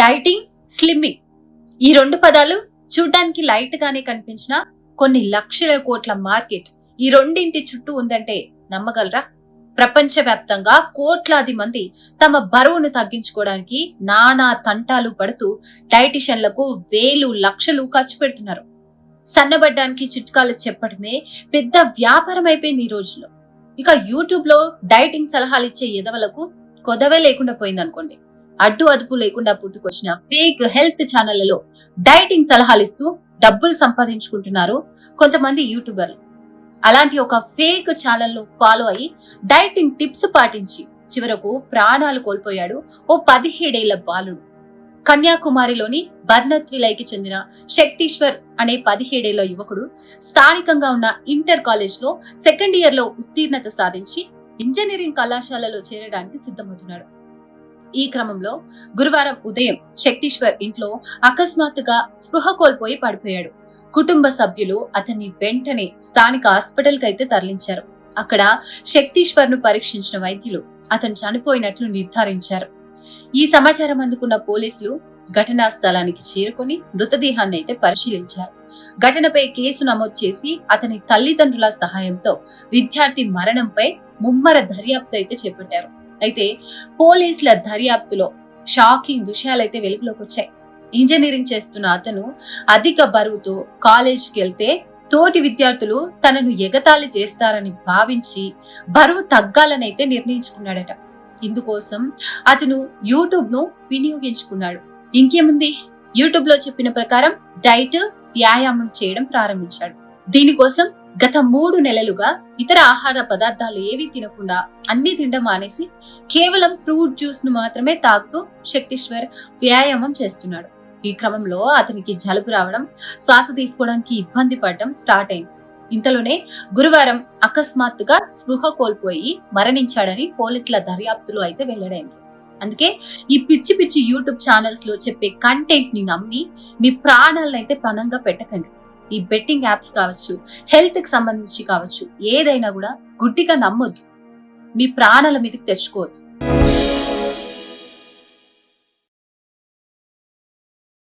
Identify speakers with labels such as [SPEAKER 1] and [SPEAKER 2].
[SPEAKER 1] Dieting slimming ఈ రెండు పదాలు చూడ్డానికి లైట్ గానే కనిపించిన కొన్ని లక్షల కోట్ల మార్కెట్ ఈ రెండింటి చుట్టూ ఉందంటే నమ్మగలరా? ప్రపంచవ్యాప్తంగా కోట్లాది మంది తమ బరువును తగ్గించుకోవడానికి నానా తంటాలు పడుతూ డైటిషియన్లకు వేలు లక్షలు ఖర్చు పెడుతున్నారు. సన్నబడ్డానికి చిట్కాలు చెప్పడమే పెద్ద వ్యాపారం అయిపోయింది ఈ రోజుల్లో. ఇక యూట్యూబ్లో డైటింగ్ సలహాలు ఇచ్చే ఎదవలకు కొదవే లేకుండా పోయిందనుకోండి. అడ్డు అదుపు లేకుండా పుట్టుకొచ్చిన ఫేక్ హెల్త్ ఛానళ్ళలో డైటింగ్ సలహాలు ఇస్తూ డబ్బులు సంపాదించుకుంటున్నారు కొంతమంది యూట్యూబర్లు. అలాంటి ఒక ఫేక్ ఛానల్లో ఫాలో అయి డైటింగ్ టిప్స్ పాటించి చివరకు ప్రాణాలు కోల్పోయాడు ఓ పదిహేడేళ్ళ బాలుడు. కన్యాకుమారిలోని బర్నత్విలైకి చెందిన శక్తీశ్వర్ అనే పదిహేడేళ్ళ యువకుడు స్థానికంగా ఉన్న ఇంటర్ కాలేజ్లో సెకండ్ ఇయర్లో ఉత్తీర్ణత సాధించి ఇంజనీరింగ్ కళాశాలలో చేరడానికి సిద్ధమవుతున్నాడు. ఈ క్రమంలో గురువారం ఉదయం శక్తీశ్వర్ ఇంట్లో అకస్మాత్తుగా స్పృహ కోల్పోయి పడిపోయాడు. కుటుంబ సభ్యులు అతన్ని వెంటనే స్థానిక హాస్పిటల్కి అయితే తరలించారు. అక్కడ శక్తీశ్వర్ను పరీక్షించిన వైద్యులు అతను చనిపోయినట్లు నిర్ధారించారు. ఈ సమాచారం అందుకున్న పోలీసులు ఘటనా స్థలానికి చేరుకుని మృతదేహాన్ని అయితే పరిశీలించారు. ఘటనపై కేసు నమోదు చేసి అతని తల్లిదండ్రుల సహాయంతో విద్యార్థి మరణంపై ముమ్మర దర్యాప్తు అయితే చేపట్టారు. అయితే పోలీసుల దర్యాప్తులో షాకింగ్ విషయాలైతే వెలుగులోకి వచ్చాయి ఇంజనీరింగ్ చేస్తున్న అతను అధిక బరువుతో కాలేజీకి వెళ్తే తోటి విద్యార్థులు తనను ఎగతాళి చేస్తారని భావించి బరువు తగ్గాలనైతే నిర్ణయించుకున్నాడట. ఇందుకోసం అతను యూట్యూబ్ను వినియోగించుకున్నాడు. ఇంకేముంది? యూట్యూబ్లో చెప్పిన ప్రకారం డైట్ వ్యాయామం చేయడం ప్రారంభించాడు. దీనికోసం గత మూడు నెలలుగా ఇతర ఆహార పదార్థాలు ఏవీ తినకుండా అన్ని తినడం మానేసి కేవలం ఫ్రూట్ జ్యూస్ను మాత్రమే తాగుతూ శక్తిశ్వర్ వ్యాయామం చేస్తున్నాడు. ఈ క్రమంలో అతనికి జలుబు రావడం శ్వాస తీసుకోవడానికి ఇబ్బంది పడడం స్టార్ట్ అయింది. ఇంతలోనే గురువారం అకస్మాత్తుగా స్పృహ కోల్పోయి మరణించాడని పోలీసుల దర్యాప్తులో అయితే వెల్లడైంది. అందుకే ఈ పిచ్చి పిచ్చి యూట్యూబ్ ఛానల్స్లో చెప్పే కంటెంట్ని నమ్మి మీ ప్రాణాలను అయితే పణంగా పెట్టకండి. ఈ బెట్టింగ్ యాప్స్ కావచ్చు హెల్త్కి సంబంధించి కావచ్చు ఏదైనా కూడా గుడ్డిగా నమ్మొద్దు. మీ ప్రాణాల మీదకి తెచ్చుకోవద్దు.